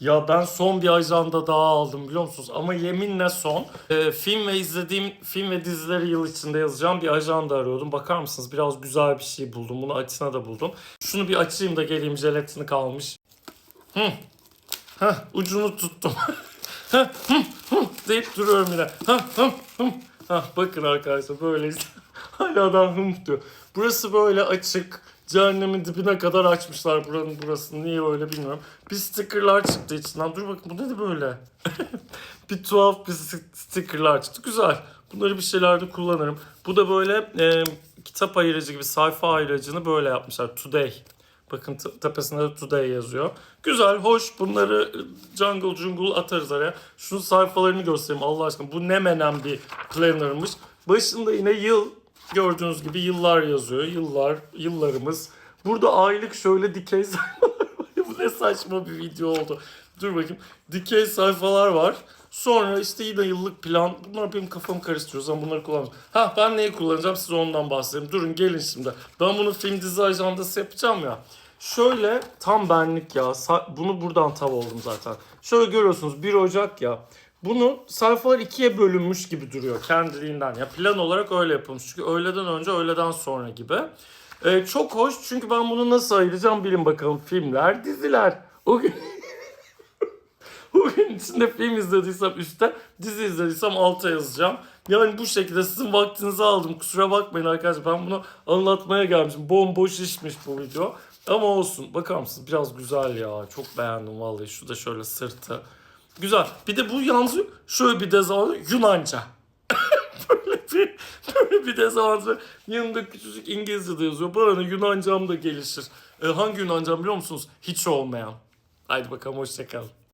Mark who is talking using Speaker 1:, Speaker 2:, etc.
Speaker 1: Ya ben son bir ajanda daha aldım biliyor musunuz? Ama yeminle son. Ee, film ve izlediğim film ve dizileri yıl içinde yazacağım bir ajanda arıyordum. Bakar mısınız? Biraz güzel bir şey buldum. Bunu açına da buldum. Şunu bir açayım da geleyim. Jelatini kalmış. Hı. Heh, ucunu tuttum. Heh, hı, hı deyip duruyorum yine. Heh, hı, hı. Heh, bakın arkadaşlar böyle hala adam hım diyor. Burası böyle açık. Cehennemin dibine kadar açmışlar buranın burasını. Niye öyle bilmiyorum. Bir stickerlar çıktı içinden. Dur bakın bu ne de böyle? bir tuhaf bir sti- stickerlar çıktı. Güzel. Bunları bir şeylerde kullanırım. Bu da böyle e, kitap ayırıcı gibi sayfa ayırıcını böyle yapmışlar. Today. Bakın tepesinde de Today yazıyor. Güzel, hoş. Bunları e, jungle jungle atarız araya. Şunun sayfalarını göstereyim Allah aşkına. Bu ne menen bir planner'mış. Başında yine yıl gördüğünüz gibi yıllar yazıyor. Yıllar, yıllarımız. Burada aylık şöyle dikey sayfalar. Bu ne saçma bir video oldu. Dur bakayım. Dikey sayfalar var. Sonra işte yine yıllık plan. Bunlar benim kafamı karıştırıyor. Sen bunları kullanacağım. Ha ben neyi kullanacağım size ondan bahsedeyim. Durun gelin şimdi. Ben bunu film dizi ajandası yapacağım ya. Şöyle tam benlik ya. Bunu buradan tav oldum zaten. Şöyle görüyorsunuz 1 Ocak ya. Bunu sayfalar ikiye bölünmüş gibi duruyor kendiliğinden. Ya plan olarak öyle yapılmış. Çünkü öğleden önce öğleden sonra gibi. Ee, çok hoş çünkü ben bunu nasıl ayıracağım bilin bakalım. Filmler, diziler. O gün o gün içinde film izlediysem üstte, dizi izlediysem alta yazacağım. Yani bu şekilde sizin vaktinizi aldım. Kusura bakmayın arkadaşlar. Ben bunu anlatmaya gelmişim. Bomboş işmiş bu video. Ama olsun. Bakar mısınız? Biraz güzel ya. Çok beğendim vallahi. Şu da şöyle sırtı. Güzel. Bir de bu yalnız şöyle bir dezavantajı Yunanca. böyle bir böyle bir dezavantajı. Yanında küçücük İngilizce de yazıyor. Bana Yunancam da gelişir. E, hangi Yunancam biliyor musunuz? Hiç olmayan. Haydi bakalım hoşçakalın.